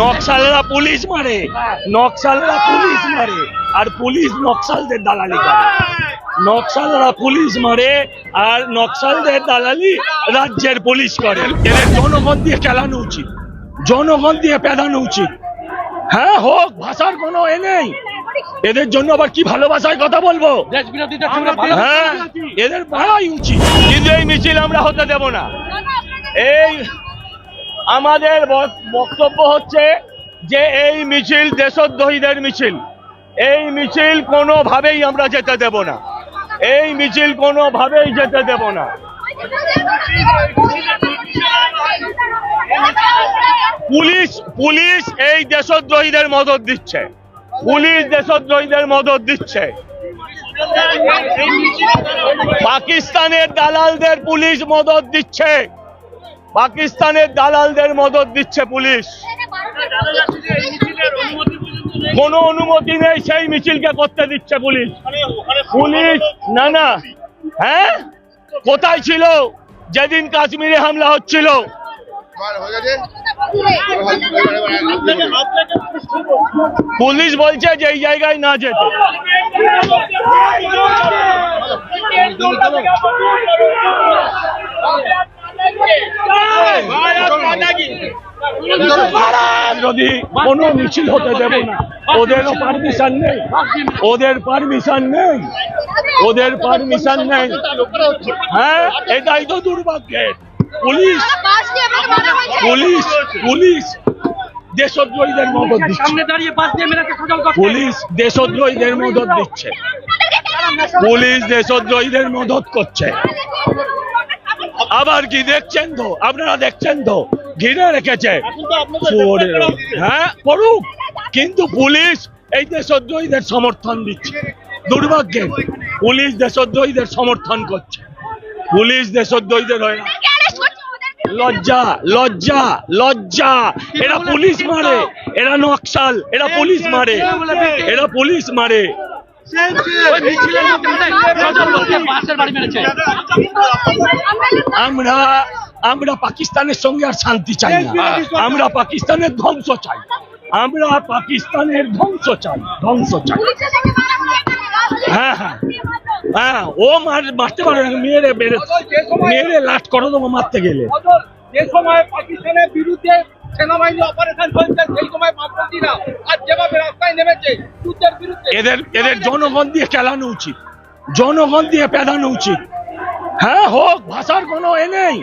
নকশালরা police মারে। নকশালরা police মারে। আর police নকশালদের দালালি করে। নকশালরা পুলিশ মারে আর নকশালদের দালালি রাজ্যের পুলিশ করে। এদের জনগণ দিয়ে চালানো উচিত। জনগণ দিয়ে পেদানো উচিত। হ্যাঁ হোক ভাষার কোনো এ নেই। এদের জন্য আবার কি ভালোবাসায় কথা বলব? হ্যাঁ এদের মারাই উচিত। কিন্তু এই মিছিল আমরা হতে দেব না। এই আমাদের বক্তব্য হচ্ছে যে এই মিছিল দেশদ্রোহীদের মিছিল। এই মিছিল কোনোভাবেই আমরা যেতে দেব না। এই মিছিল কোনোভাবেই যেতে দেব না। পুলিশ পুলিশ এই দেশদ্রোহীদের মদত দিচ্ছে। পুলিশ দেশদ্রোহীদের মদত দিচ্ছে। পাকিস্তানের দালালদের পুলিশ মদত দিচ্ছে। পাকিস্তানের দালালদের মদত দিচ্ছে পুলিশ। কোনো অনুমতি নেই, সেই মিছিলকে করতে দিচ্ছে পুলিশ। পুলিশ, না না। হ্যাঁ? কোথায় ছিল? যেদিন কাশ্মীরে হামলা হচ্ছিল। পুলিশ বলছে যে এই জায়গায় না যেতে। যদি কোনো মিছিল হতে দেব না ওদেরও পারমিশন নেই ওদের পারমিশন নেই ওদের পারমিশন নেই। হ্যাঁ এটাই তো দুর্ভাগ্যের। পুলিশ পুলিশ পুলিশ দেশদ্রোহীদের মদত দিচ্ছে। পুলিশ দেশদ্রোহীদের মদত দিচ্ছে। পুলিশ দেশদ্রোহীদের মদত করছে। আবার কি দেখছেন তো আপনারা দেখছেন তো? ঘিরে রেখেছে। হ্যাঁ করুক কিন্তু পুলিশ এই দেশদ্রোহীদের সমর্থন দিচ্ছে। দুর্ভাগ্যের পুলিশ দেশদ্রোহীদের সমর্থন করছে। পুলিশ দেশদ্রোহীদের হয় না। লজ্জা লজ্জা লজ্জা। এরা পুলিশ মারে। এরা নকশাল। এরা পুলিশ মারে। এরা পুলিশ মারে। আমরা আমরা পাকিস্তানের সঙ্গে আর শান্তি চাই না। আমরা পাকিস্তানের ধ্বংস চাই। আমরা পাকিস্তানের ধ্বংস চাই ধ্বংস চাই। হ্যাঁ হ্যাঁ। হ্যাঁ ও মার, মারতে পারে না মেয়েরে মেয়েরে লাট করে দেবো মারতে গেলে। যে সময় পাকিস্তানের বিরুদ্ধে সেনাবাহিনী অপারেশন চলছে সেই সময় বামপন্থীরা আজ যেভাবে এদের এদের জনগণ দিয়ে চালানো উচিত। জনগণ দিয়ে পেদানো উচিত। হ্যাঁ হোক ভাষার কোনো এ নেই।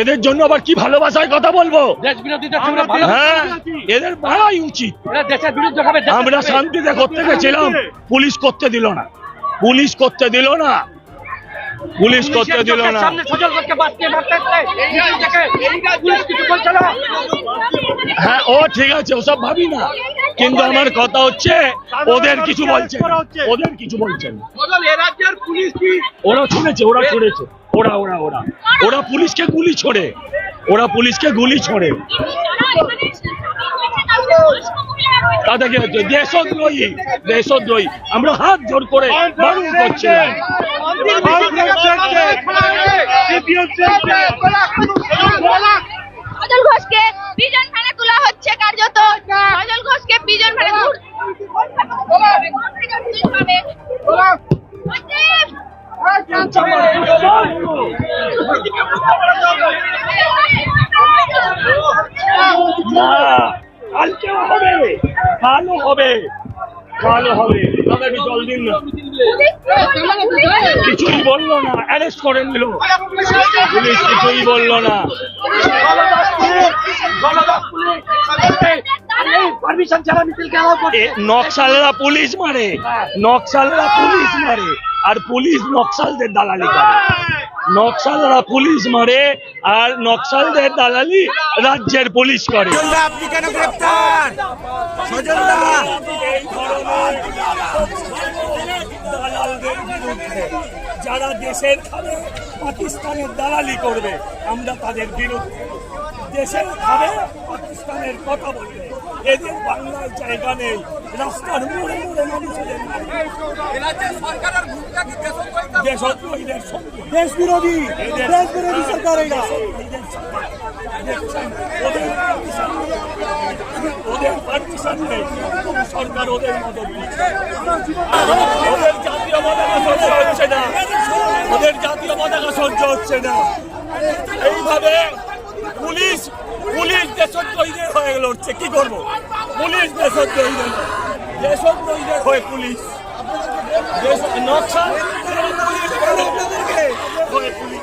এদের জন্য আবার কি ভালোবাসায় কথা বলব? হ্যাঁ এদের মারাই উচিত। আমরা শান্তিতে করতে গেছিলাম। পুলিশ করতে দিল না। পুলিশ করতে দিল না। পুলিশ করতে দিল না। হ্যাঁ ও ঠিক আছে ওসব ভাবি না। কিন্তু আমার কথা হচ্ছে ওদের কিছু বলছে। ওদের কিছু বলছে না বদল এ রাজ্যের পুলিশ কি? ওরা শুনেছে ওরা ছুঁড়েছে ওরা ওরা ওরা। ওরা পুলিশকে গুলি ছোড়ে। ওরা পুলিশকে গুলি ছোড়ে। তাতে কি হচ্ছে দেশদ্রোহী দেশদ্রোহী। আমরা হাত জোর করে বারণ করছিলাম। কালকেও হবে কালও হবে কালও হবে। তাদেরকে জল দিন না। কিছুই বলল না অ্যারেস্ট করে নিল। পুলিশ কিছুই বলল না। নকশালরা পুলিশ মারে। নকশালরা পুলিশ মারে। আর পুলিশ নকশালদের দালালি করে। নকশালরা পুলিশ মারে আর নকশালদের দালালি রাজ্যের পুলিশ করে। আপনি কেন গ্রেপ্তার? যারা দেশের খাবে পাকিস্তানের দালালি করবে আমরা তাদের বিরুদ্ধে। দেশের খাবে পাকিস্তানের কথা বলবে। এদের বাংলার জায়গা নেই রাস্তার মোড়ে মোড়ে সঙ্গে দেশ বিরোধী দেশ বিরোধী সরকার এটা ওদের নেই। সরকার ওদের মদত ওদের জাতীয় পতাকা সহ্য হচ্ছে না। ওদের জাতীয় পতাকা সহ্য হচ্ছে না। এইভাবে পুলিশ পুলিশ দেশদ্রোহীদের হয়ে লড়ছে। কি করব? পুলিশ দেশদ্রোহীদের দেশদ্রোহীদের হয়ে পুলিশ। দেশ- নকশা পুলিশ হয়ে পুলিশ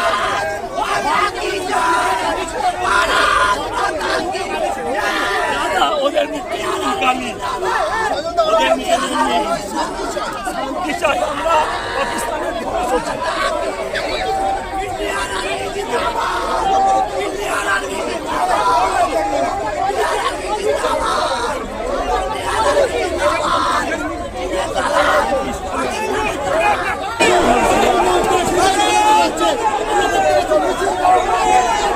দাদা, ওদের মুখে গালি ওদের মুখে কি চাই আমরা পাকিস্তানের ধ্বংস চাই।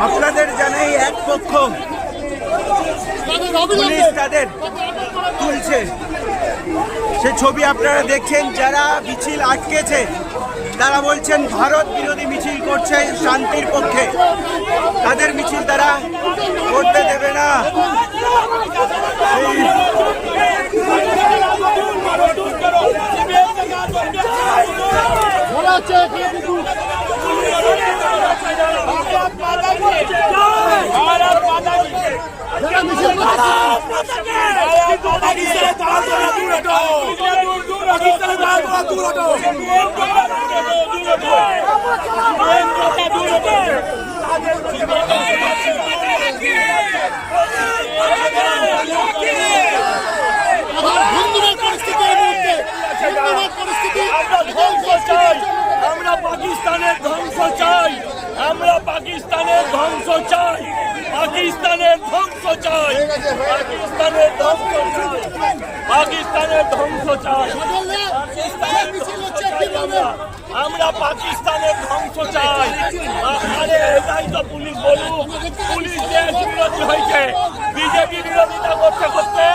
আপনাদের জানাই এক পক্ষ। পুলিশ তাদের তুলছে। সে ছবি আপনারা দেখছেন, যারা মিছিল আটকেছে, তারা বলছেন, ভারত বিরোধী মিছিল করছে শান্তির পক্ষে। তাদের মিছিল তারা করতে দেবে না। এই আমরা ধ্বংস চাই আমরা পাকিস্তানের ধ্বংস চাই আমরা পাকিস্তানের ধ্বংস চাই পাকিস্তানের ধ্বংস চাই পাকিস্তানের ধ্বংস চাই পাকিস্তানের ধ্বংস চাই। আমরা পাকিস্তানের ধ্বংস চাই আরে, এটাই তো পুলিশ বলুক। পুলিশ দেশ বিরোধী হয়েছে। বিজেপি বিরোধিতা করতে করতে